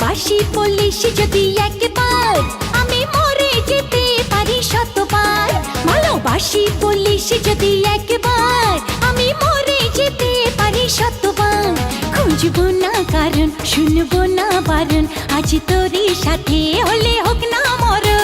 ভালোবাসি বলিস যদি একবার, আমি মরে যেতে পারি শতবার। ভালোবাসি বলিস যদি একবার, আমি মরে যেতে পারি শতবার। খুঁজবো না কারণ, শুনব না বারণ, আজ তোরই সাথে হলে হোক না মরণ।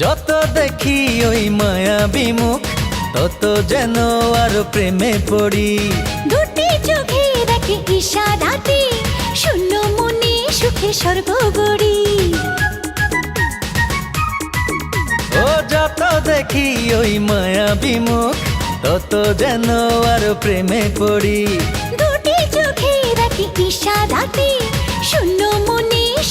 যত দেখি ওই মায়া বিমুখ তত যেন আরও প্রেমে পড়ি। দুটি চোখে রাখে ইশারাতে শূন্য মনে সুখে স্বর্গ গড়ি ও যত দেখি ওই মায়া বিমুখ তত যেন আরও প্রেমে পড়ি। দুটি চোখে ইশারাতে শূন্য মনে